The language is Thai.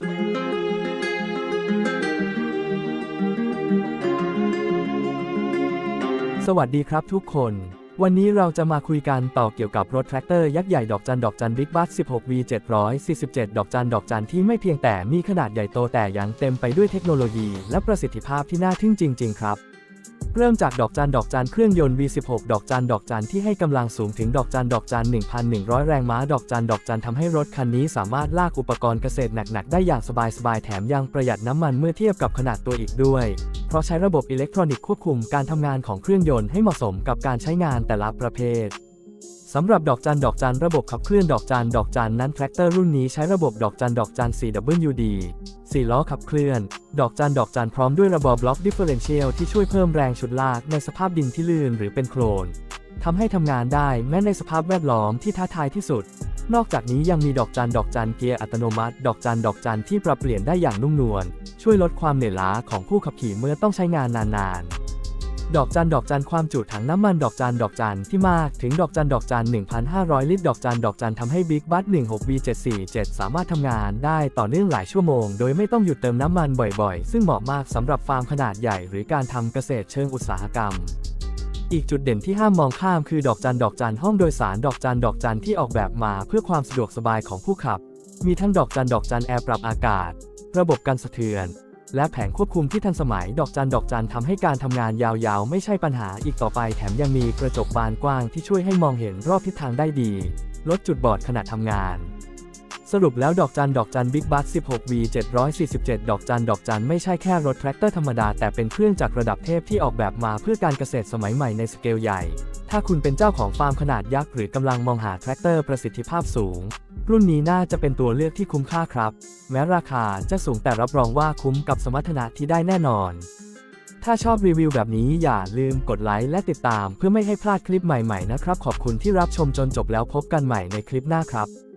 สวัสดีครับทุกคน วันนี้เราจะมาคุยกันต่อเกี่ยวกับรถแทรกเตอร์ยักษ์ใหญ่ดอกจันดอกจันบิ๊กบัส 16V 747 ดอกจันดอกจันที่ไม่เพียงแต่มีขนาดใหญ่โตแต่ยังเต็มไปด้วยเทคโนโลยีและประสิทธิภาพที่น่าทึ่งจริง ๆ ครับ เริ่มจากดอกจันดอกจันเครื่องยนต์ V16 ดอกจันดอกจันที่ให้กำลังสูงถึงดอกจันดอกจัน 1,100 แรงม้า ดอกจันดอกจันทำให้รถคันนี้สามารถลากอุปกรณ์เกษตรหนักๆ ได้อย่างสบายๆ แถมยังประหยัดน้ำมันเมื่อเทียบกับขนาดตัวอีกด้วย เพราะใช้ระบบอิเล็กทรอนิกส์ควบคุมการทำงานของเครื่องยนต์ให้เหมาะสมกับการใช้งานแต่ละประเภท สำหรับดอกจันดอกจันระบบขับเคลื่อนดอกจันดอกจันนั้นแทรกเตอร์รุ่นนี้ใช้ระบบดอกจันดอกจัน 4WD 4ล้อขับเคลื่อน ดอกจันดอกจันพร้อมด้วยระบบบล็อกดิฟเฟอเรนเชียลที่ช่วยเพิ่มแรงฉุดลากในสภาพดินที่ลื่นหรือเป็นโคลนทำให้ทำงานได้แม้ในสภาพแวดล้อมที่ท้าทายที่สุด นอกจากนี้ยังมีดอกจันดอกจันเกียร์อัตโนมัติ ดอกจันดอกจันที่ปรับเปลี่ยนได้อย่างนุ่มนวลช่วยลดความเหนื่อยล้าของผู้ขับขี่เมื่อต้องใช้งานนานๆ ดอกจันดอกจันความจุถังน้ำมันดอกจันดอกจันที่มากถึงดอกจันดอกจัน1,500 ลิตรดอกจันดอกจันทำให้บิ๊กบัส 16V747 สามารถทำงานได้ต่อเนื่องหลายชั่วโมง โดยไม่ต้องหยุดเติมน้ำมันบ่อยๆ ซึ่งเหมาะมากสำหรับฟาร์มขนาดใหญ่ หรือการทำเกษตรเชิงอุตสาหกรรมอีกจุดเด่นที่ห้ามมองข้ามคือดอกจันดอกจันห้องโดยสารดอกจันดอกจันที่ออกแบบมาเพื่อความสะดวกสบายของผู้ขับ มีทั้งดอกจันดอกจันแอร์ปรับอากาศ ระบบกันสะเทือน และแผงควบคุมที่ทันสมัยดอกจันดอกจันทำให้การทำงานยาวๆ ไม่ใช่ปัญหาอีกต่อไปแถมยังมีกระจกบานกว้างที่ช่วยให้มองเห็นรอบทิศทางได้ดี ลดจุดบอดขณะทำงาน สรุปแล้วดอกจันดอกจันบิ๊กบัส 16V 747 ดอกจันดอกจันไม่ใช่แค่รถแทรกเตอร์ธรรมดา แต่เป็นเครื่องจักรระดับเทพที่ออกแบบมาเพื่อการเกษตรสมัยใหม่ในสเกลใหญ่ ถ้าคุณเป็นเจ้าของฟาร์มขนาดยักษ์หรือกำลังมองหาแทรกเตอร์ประสิทธิภาพสูง รุ่นนี้น่าจะเป็นตัวเลือกที่คุ้มค่าครับ แม้ราคาจะสูงแต่รับรองว่าคุ้มกับสมรรถนะที่ได้แน่นอน ถ้าชอบรีวิวแบบนี้อย่าลืมกดไลค์และติดตามเพื่อไม่ให้พลาดคลิปใหม่ๆนะครับ ขอบคุณที่รับชมจนจบแล้วพบกันใหม่ในคลิปหน้าครับ